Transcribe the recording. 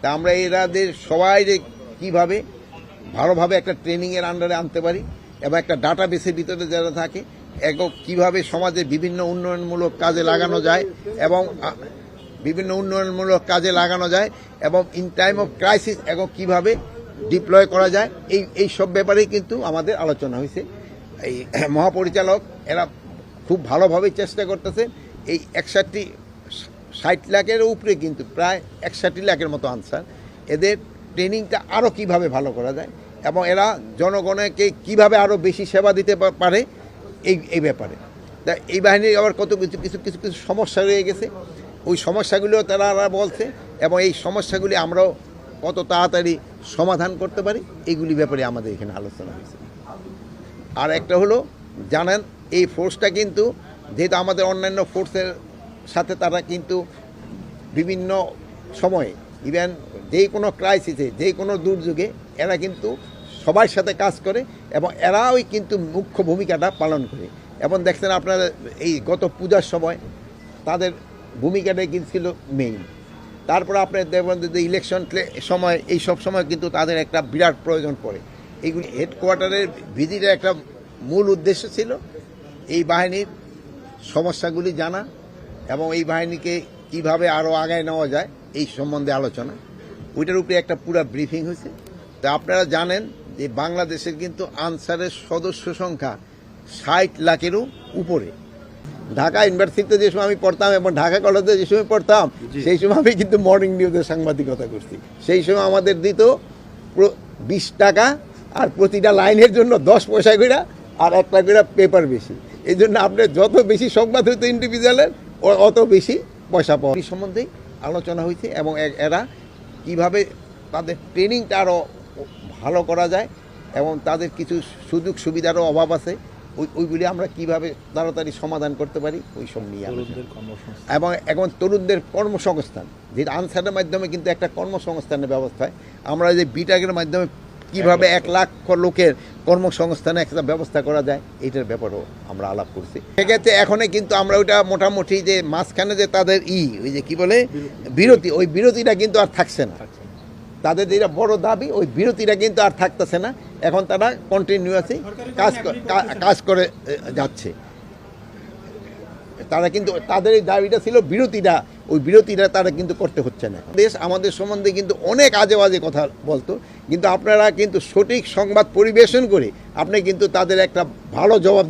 তা আমরা এরাদের সবাই কীভাবে ভালোভাবে একটা ট্রেনিংয়ের আন্ডারে আনতে পারি এবং একটা ডাটা বেসের ভিতরে যারা থাকে একক কীভাবে সমাজের বিভিন্ন উন্নয়নমূলক কাজে লাগানো যায় এবং বিভিন্ন উন্নয়নমূলক কাজে লাগানো যায় এবং ইন টাইম অফ ক্রাইসিস এখন কীভাবে ডিপ্লয় করা যায়, এই এই সব ব্যাপারেই কিন্তু আমাদের আলোচনা হয়েছে। এই মহাপরিচালক, এরা খুব ভালোভাবে চেষ্টা করতেছে এই একষট্টি ষাট লাখের উপরে কিন্তু প্রায় একষাটি লাখের মতো আনসার। এদের ট্রেনিংটা আরও কীভাবে ভালো করা যায় এবং এরা জনগণকে কীভাবে আরও বেশি সেবা দিতে পারে এই এই ব্যাপারে। তা এই বাহিনীর আবার কত কিছু কিছু কিছু কিছু সমস্যা রয়ে গেছে। ওই সমস্যাগুলিও তারা বলছে এবং এই সমস্যাগুলি আমরাও কত তাড়াতাড়ি সমাধান করতে পারি এইগুলি ব্যাপারে আমাদের এখানে আলোচনা হয়েছে। আর একটা হলো, জানেন, এই ফোর্সটা কিন্তু যেহেতু আমাদের অন্যান্য ফোর্সের সাথে তারা কিন্তু বিভিন্ন সময়ে ইভেন যে কোনো ক্রাইসিসে যে কোনো দুর্যোগে, এরা কিন্তু সবার সাথে কাজ করে এবং এরাই কিন্তু মুখ্য ভূমিকাটা পালন করে। এবং দেখছেন আপনারা এই গত পূজার সময় তাদের ভূমিকাটাই কিন্তু ছিল মেইন তারপর আপনার দেখবেন যে ইলেকশন সময়, এই সব সময় কিন্তু তাদের একটা বিরাট প্রয়োজন পড়ে। এইগুলি হেডকোয়ার্টারের ভিজিটের একটা মূল উদ্দেশ্য ছিল এই বাহিনীর সমস্যাগুলি জানা এবং এই বাহিনীকে কীভাবে আরও আগায় নেওয়া যায় এই সম্বন্ধে আলোচনা। ওইটার উপরে একটা পুরো ব্রিফিং হয়েছে। তা আপনারা জানেন যে বাংলাদেশের কিন্তু আনসারের সদস্য সংখ্যা ষাট লাখেরও উপরে। ঢাকা ইউনিভার্সিটিতে যে সময় আমি পড়তাম এবং ঢাকা কলেজে যে সময় পড়তাম সেই সময় আমি কিন্তু মর্নিং নিউজের সাংবাদিকতা করছি। সেই সময় আমাদের দিত বিশ টাকা আর প্রতিটা লাইনের জন্য দশ পয়সা করে আর একটা করে পেপার বেশি। এই জন্য আপনার যত বেশি সংবাদ হইতো ইন্ডিভিজুয়ালের অত বেশি পয়সা পাওয়া এই সম্বন্ধেই আলোচনা হয়েছে এবং এরা কীভাবে তাদের ট্রেনিংটা আরও ভালো করা যায় এবং তাদের কিছু সুযোগ সুবিধারও অভাব আছে ওই ওইগুলি আমরা কীভাবে তাড়াতাড়ি সমাধান করতে পারি ওই সব নিয়ে আলোচনা। এবং এখন তরুণদের কর্মসংস্থান যে আনসারের মাধ্যমে কিন্তু একটা কর্মসংস্থানের ব্যবস্থা হয় আমরা যে বিটাগের মাধ্যমে কীভাবে এক লাখ লোকের কর্মসংস্থানে একটা ব্যবস্থা করা যায় এইটার ব্যাপারেও আমরা আলাপ করছি। সেক্ষেত্রে এখন কিন্তু আমরা ওইটা মোটামুটি যে মাঝখানে যে তাদের ই ওই যে কি বলে? বিরতি ওই বিরতিটা কিন্তু আর থাকছে না। তাদের যেটা বড় দাবি ওই বিরতিটা কিন্তু আর থাকতেছে না। এখন তারা কন্টিনিউয়াসলি কাজ কাজ করে যাচ্ছে। তারা কিন্তু তাদের এই দাবিটা ছিল বিরতিটা ওই বিরতিটা তারা কিন্তু করতে হচ্ছে না। দেশ আমাদের সম্বন্ধে কিন্তু অনেক আজে বাজে কথা বলতো। কিন্তু আপনারা কিন্তু সঠিক সংবাদ পরিবেশন করে আপনি কিন্তু তাদের একটা ভালো জবাব